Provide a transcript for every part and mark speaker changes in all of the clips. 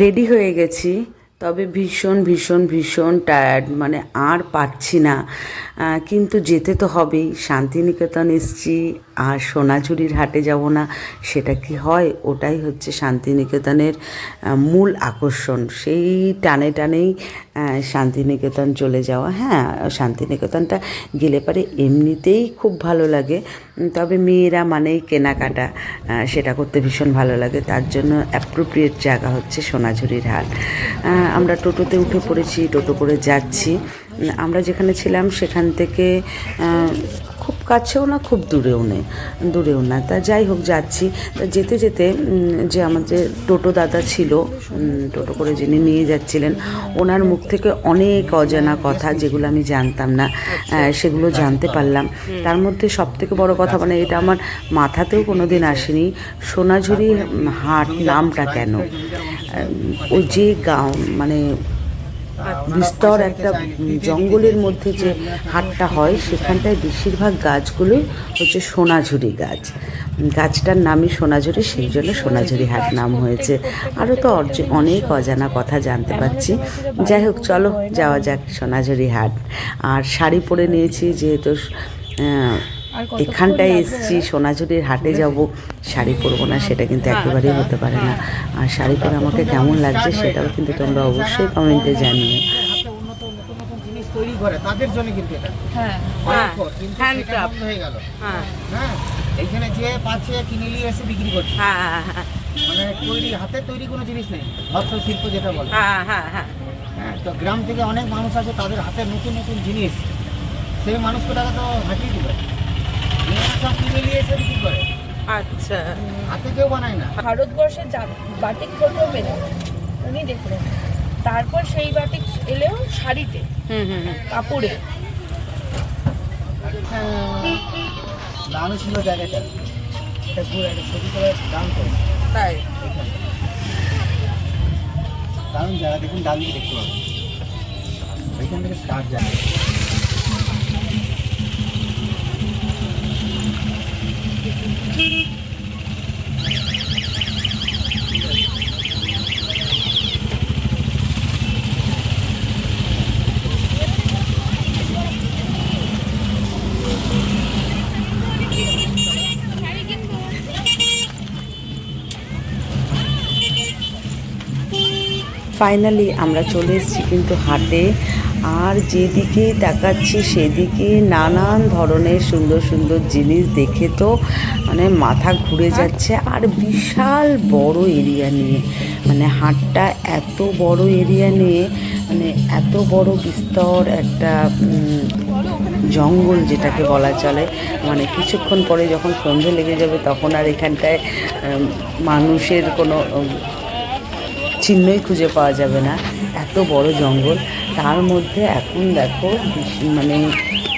Speaker 1: Ready হয়ে গেছি। তবে ভীষণ ভীষণ ভীষণ টায়ার্ড মানে আর পাচ্ছি না। কিন্তু যেতে তো হবেই। শান্তিনিকেতন এসছি, আর সোনাঝুরির হাটে যাব না, সেটা কি হয়? ওটাই হচ্ছে শান্তিনিকেতনের মূল আকর্ষণ। সেই টানে টানেই শান্তিনিকেতন চলে যাওয়া। হ্যাঁ শান্তিনিকেতনটা গেলে পারে এমনিতেই খুব ভালো লাগে। তবে মেয়েরা মানেই কেনাকাটা সেটা করতে ভীষণ ভালো লাগে। তার জন্য অ্যাপ্রোপ্রিয়েট জায়গা হচ্ছে সোনাঝুরির হাট। আমরা টোটোতে উঠে পড়েছি টোটো করে যাচ্ছি। আমরা যেখানে ছিলাম সেখান থেকে খুব কাছেও না খুব দূরেও নেই দূরেও না। তা যাই হোক যাচ্ছি। তা যেতে যেতে যে আমাদের টোটো দাদা ছিল টোটো করে যিনি নিয়ে যাচ্ছিলেন ওনার মুখ থেকে অনেক অজানা কথা যেগুলো আমি জানতাম না সেগুলো জানতে পারলাম। তার মধ্যে সব থেকে বড় কথা মানে এটা আমার মাথাতেও কোনো দিন আসেনি। সোনাঝুরি হাট নামটা কেন? ওই যে গাঁও মানে বিস্তর একটা জঙ্গলের মধ্যে যে হাটটা হয়, সেখানটায় বেশিরভাগ গাছগুলো হচ্ছে সোনাঝুরি গাছ। গাছটার নামই সোনাঝুরি, সেই জন্য সোনাঝুরি হাট নাম হয়েছে। আরও তো অনেক অজানা কথা জানতে পারছি। যাই হোক, চলো যাওয়া যাক সোনাঝুরি হাট। আর শাড়ি পরে নিয়েছি, যেহেতু এখানটায় এসছি সোনাঝুরির হাটে যাব। শাড়ি পরবো না সেটা কিন্তু একেবারেই হতে পারে না। আর শাড়ি পরে আমাকে কেমন লাগছে সেটাও কিন্তু তোমরা অবশ্যই কমেন্টে জানিও।
Speaker 2: হাতে উন্নত নতুন নতুন জিনিস তৈরি করে তাদের জন্য কিন্তু এটা।
Speaker 3: হ্যাঁ
Speaker 2: বন্ধ হয়ে গেল।
Speaker 3: হ্যাঁ।
Speaker 2: হ্যাঁ এইখানে যে পাচ্ছে কিনে নিয়ে এসে বিক্রি করছে।
Speaker 3: হ্যাঁ হ্যাঁ
Speaker 2: মানে তৈরি হাতে তৈরি কোনো জিনিস নেই হস্তশিল্প যেটা বলে।
Speaker 3: হ্যাঁ হ্যাঁ হ্যাঁ।
Speaker 2: হ্যাঁ তো গ্রাম থেকে অনেক মানুষ আছে তাদের হাতে নতুন নতুন জিনিস। সেই মানুষগুলোকে তো হাঁটিয়ে দিবে। সব কিনে নিয়ে এসে বিক্রি করে।
Speaker 3: আচ্ছা।
Speaker 2: হাতে কেউ বানায় না।
Speaker 4: ভারতবর্ষে যা- বাটিক প্রথম এলো উনি দেখলেন। তারপর সেই বাটিক এলেও শাড়িতে
Speaker 3: হুম হুম হুম।
Speaker 4: কাপড়ে।
Speaker 2: দামই ছিল জায়গাটা। এটা পুরো একটা ছবি করে দাম করে।
Speaker 3: তাই?
Speaker 2: দারুণ জায়গা দেখুন ডান দিকে দেখতে পাবেন। এখান থেকে স্টার্ট জায়গা
Speaker 1: ফাইনালি আমরা চলে এসেছি কিন্তু হাটে আর যেদিকে তাকাচ্ছি সেদিকে নানান ধরনের সুন্দর সুন্দর জিনিস দেখে তো মানে মাথা ঘুরে যাচ্ছে। আর বিশাল বড় এরিয়া নিয়ে মানে হাটটা এত বড় এরিয়া নিয়ে মানে এত বড় বিস্তর একটা জঙ্গল যেটাকে বলা চলে। মানে কিছুক্ষণ পরে যখন সন্ধে লেগে যাবে তখন আর এখানটায় মানুষের কোনো চিহ্নই খুঁজে পাওয়া যাবে না। এত বড় জঙ্গল। তার মধ্যে এখন দেখো মানে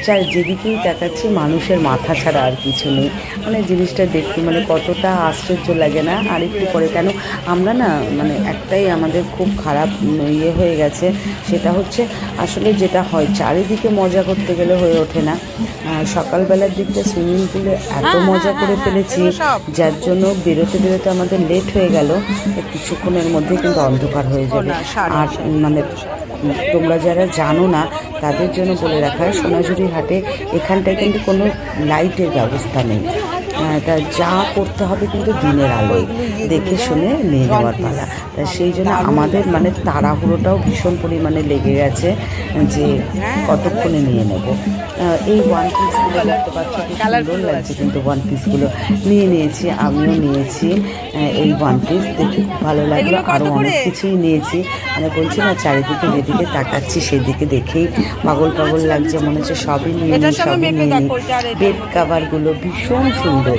Speaker 1: চার যেদিকেই তাকাচ্ছি মানুষের মাথা ছাড়া আর কিছু নেই। মানে জিনিসটা দেখতে মানে কতটা আশ্চর্য লাগে না? আর একটু পরে কেন? আমরা না মানে একটাই আমাদের খুব খারাপ ইয়ে হয়ে গেছে সেটা হচ্ছে আসলে যেটা হয় চারিদিকে মজা করতে গেলে হয়ে ওঠে না। সকালবেলার দিকটা সুইমিং পুলে এত মজা করে ফেলেছি যার জন্য বেরোতে বেরোতে আমাদের লেট হয়ে গেল। কিছুক্ষণের মধ্যে কিন্তু অন্ধকার হয়ে যাবে। আর মানে তোমরা যারা জানো না, তাদের জন্য বলে রাখা সোনাঝুরি হাটে এখানটায় কিন্তু কোনো লাইটের ব্যবস্থা নেই। তা যা করতে হবে কিন্তু দিনের আলোয়। দেখে শুনে নিয়ে নেওয়ার পালা। তা সেই জন্য আমাদের মানে তাড়াহুড়োটাও ভীষণ পরিমাণে লেগে গেছে যে কতক্ষণে নিয়ে নেব। এই ওয়ান পিসগুলো দেখতে পাচ্ছ সুন্দর লাগছে কিন্তু ওয়ান পিসগুলো নিয়ে নিয়েছি আমিও নিয়েছি এই ওয়ান পিস দেখে খুব ভালো লাগল আরও অনেক কিছুই নিয়েছি। মানে বলছি না চারিদিকে যেদিকে তাকাচ্ছি সেদিকে দেখেই পাগল পাগল লাগছে মনে হচ্ছে সবই নিয়ে নিই সবই নিয়ে নিই। বেড কাভারগুলো ভীষণ সুন্দর।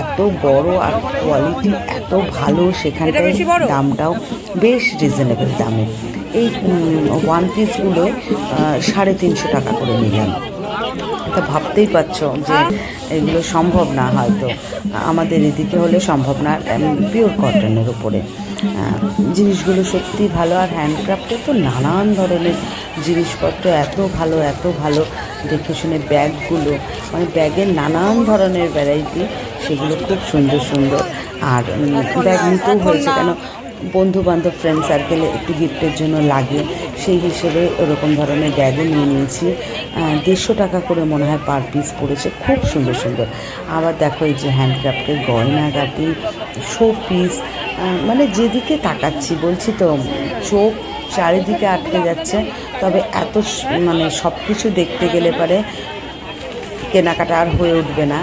Speaker 1: এত বড় আর কোয়ালিটি এত ভালো সেখানকার দামটাও বেশ রিজনেবল দামে। এই ওয়ান পিসগুলো সাড়ে তিনশো টাকা করে নিলাম। তা ভাবতেই পারছ যে এগুলো সম্ভব না হয়তো। আমাদের এদিকে হলে সম্ভব না পিওর কটনের উপরে। জিনিসগুলো সত্যি ভালো আর হ্যান্ডক্রাফটের তো নানান ধরনের জিনিসপত্র, এত ভালো এত ভালো। দেখে শুনে ব্যাগগুলো মানে ব্যাগের নানান ধরনের ভ্যারাইটি সেগুলো খুব সুন্দর সুন্দর। আর ব্যাগ নিতেও হয়েছে কেন? বন্ধু বান্ধব ফ্রেন্ড সার্কেলে একটু গিফটের জন্য লাগে সেই হিসেবে ওরকম ধরনের ব্যাগও নিয়ে নিয়েছি। দেড়শো টাকা করে মনে হয় পার পিস পড়েছে। খুব সুন্দর সুন্দর। আবার দেখো এই যে হ্যান্ডক্রাফটের গয়নাগাটি শো পিস মানে যেদিকে তাকাচ্ছি, বলছি তো, চোখ চারিদিকে আটকে যাচ্ছে। তবে এত মানে সব কিছু দেখতে গেলে পারে কেনাকাটা আর হয়ে উঠবে না।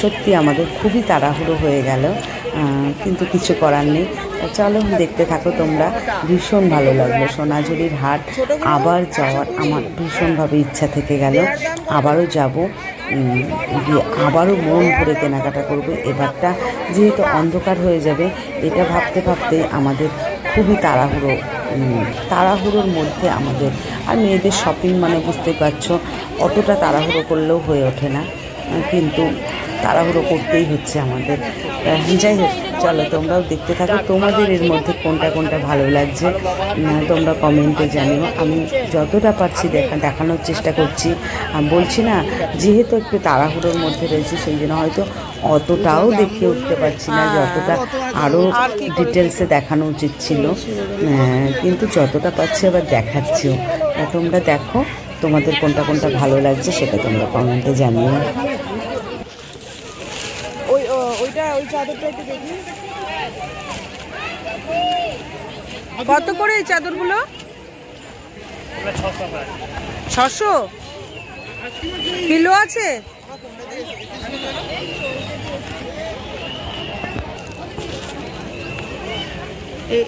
Speaker 1: সত্যি আমাদের খুবই তাড়াহুড়ো হয়ে গেল। কিন্তু কিছু করার নেই। চলো দেখতে থাকো তোমরা। ভীষণ ভালো লাগল। সোনাঝুরির হাট আবার যাওয়ার আমার ভীষণভাবে ইচ্ছা থেকে গেল। আবারও যাব। গিয়ে আবারও মন ভরে কেনাকাটা করব। এবারটা যেহেতু অন্ধকার হয়ে যাবে, এটা ভাবতে ভাবতে আমাদের খুবই তাড়াহুড়ো তাড়াহুড়োর মধ্যে আমাদের, আর মেয়েদের শপিং মানে বুঝতে পারছ, অতটা তাড়াহুড়ো করলেও হয়ে ওঠে না। কিন্তু তাড়াহুড়ো করতেই হচ্ছে আমাদের। যাই হোক, চলো, তোমরাও দেখতে থাকো। তোমাদের এর মধ্যে কোনটা কোনটা ভালো লাগছে তোমরা কমেন্টে জানিও। আমি যতটা পারছি দেখা, দেখানোর চেষ্টা করছি। বলছি না, যেহেতু একটু তাড়াহুড়োর মধ্যে রয়েছে, সেই জন্য হয়তো অতটাও দেখিয়ে উঠতে পারছি না, যতটা আরও ডিটেলসে দেখানো উচিত ছিল। কিন্তু যতটা পাচ্ছি আবার দেখাচ্ছিও। তোমরা দেখো, তোমাদের কোনটা কোনটা ভালো লাগছে সেটা তোমরা কমেন্টে জানিও
Speaker 3: ওই ও- ওইটা ওই চাদরটা একটু দেখি। কত করে এই চাদরগুলো? ছশো? কিলো আছে?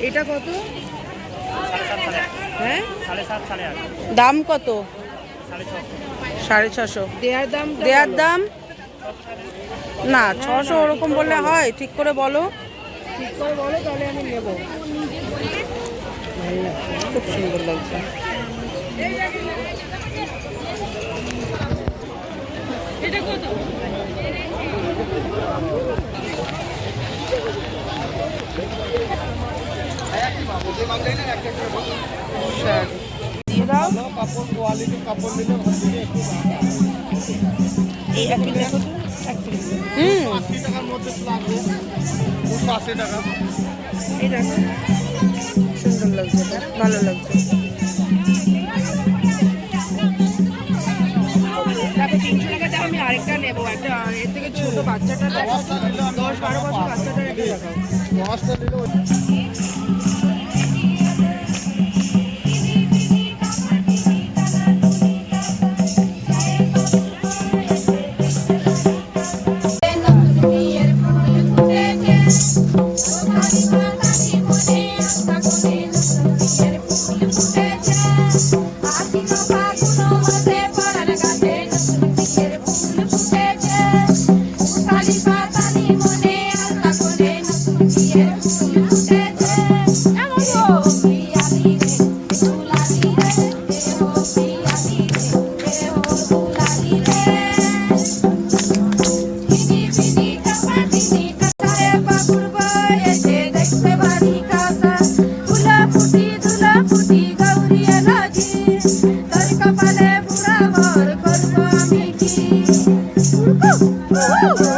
Speaker 3: এটা কত? হ্যাঁ? দাম কত? সাড়ে ছশো। দেয়ার দাম? দেয়ার দাম? না ছশো ওরকম বললে হয় ঠিক করে বলো। ঠিক করে বলো তাহলে আমি নেব। খুব সুন্দর লাগছে। দিয়ে দাও।
Speaker 2: কাপড় কোয়ালিটি কাপড় নিলে
Speaker 3: এই এক মিনিট দেখো। হুম।
Speaker 2: আশি টাকার মধ্যে লাগবে। দুশো আশি টাকা।
Speaker 3: এই দেখো। সুন্দর লাগছে ভালো লাগছে। তিনশো টাকা দাও আমি আরেকটা নেব। একটা এর থেকে ছোট বাচ্চাটা দশ বারো বছর বাচ্চাটা একটা দেখাও
Speaker 2: দশটা নিলে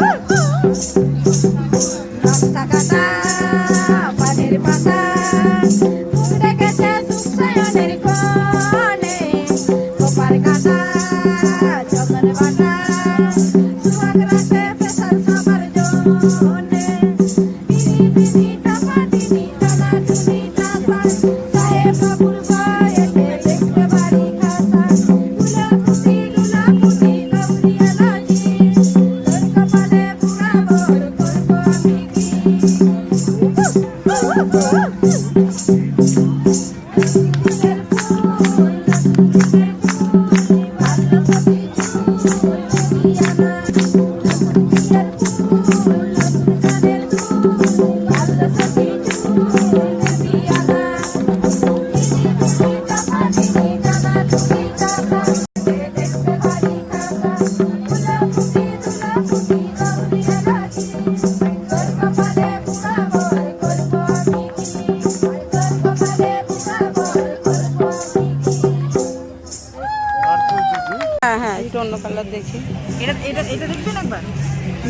Speaker 3: কালার দেখি। এটা এটা এটা দেখবেন একবার?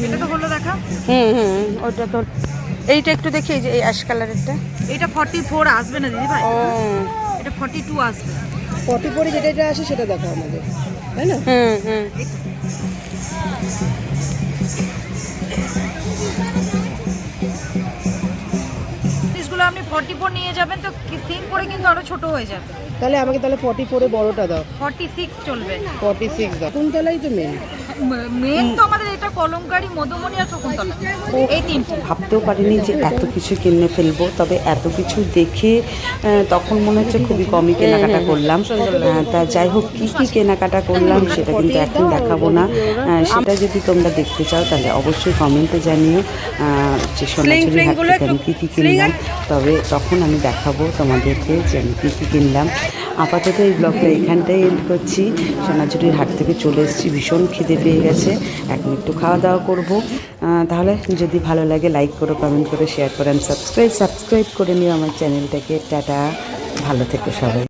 Speaker 3: এটা তো হলো দেখা। হুম হুম ওইটা তোর এইটা একটু দেখি এই যে এই অ্যাশ কালারেরটা
Speaker 2: এটা ফর্টি ফোর আসবে না দিদি ভাই?
Speaker 3: ও।
Speaker 2: এটা ফর্টি টু আসবে।
Speaker 5: ফর্টি ফোরে যেটা যেটা আসে সেটা দেখো আমাদের। তাই না?
Speaker 3: হুম হুম।
Speaker 2: পিসগুলো আপনি ফর্টি ফোর নিয়ে যাবেন তো সিম করে কিন্তু আরও ছোট হয়ে যাবে।
Speaker 5: তাহলে আমাকে তাহলে ফর্টি ফোরে বড়টা দাও।
Speaker 2: ফর্টি সিক্স চলবে।
Speaker 5: ফর্টি সিক্স দাও। কোন তলায় তো মেন
Speaker 2: মেন তো আমাদের কলমকারি মধুমণি আর শকুন্তলা। এই তিনটে।
Speaker 1: ভাবতেও পারিনি যে এত কিছু কিনে ফেলব তবে এত কিছু দেখে তখন মনে হচ্ছে খুবই কমই কেনাকাটা করলাম। তা যাই হোক কী কী কেনাকাটা করলাম সেটা কিন্তু এখন দেখাবো না। সেটা যদি তোমরা দেখতে চাও তাহলে অবশ্যই কমেন্টে জানিও। যে সোনাঝুরি হাট থেকে আমি কী কী কিনলাম। তবে তখন আমি দেখাবো তোমাদেরকে যে আমি কী কী কিনলাম। আপাতত এই ব্লগটা এখানটাই এন্ড করছি। সোনাঝুরির হাট থেকে চলে এসেছি, ভীষণ খিদে পেয়ে গেছে। এখন একটু খাওয়া দাওয়া করব। তাহলে যদি ভালো লাগে লাইক করো কমেন্ট করে শেয়ার করে সাবস্ক্রাইব সাবস্ক্রাইব করে নিও আমার চ্যানেলটাকে টাটা। ভালো থেকো সবাই।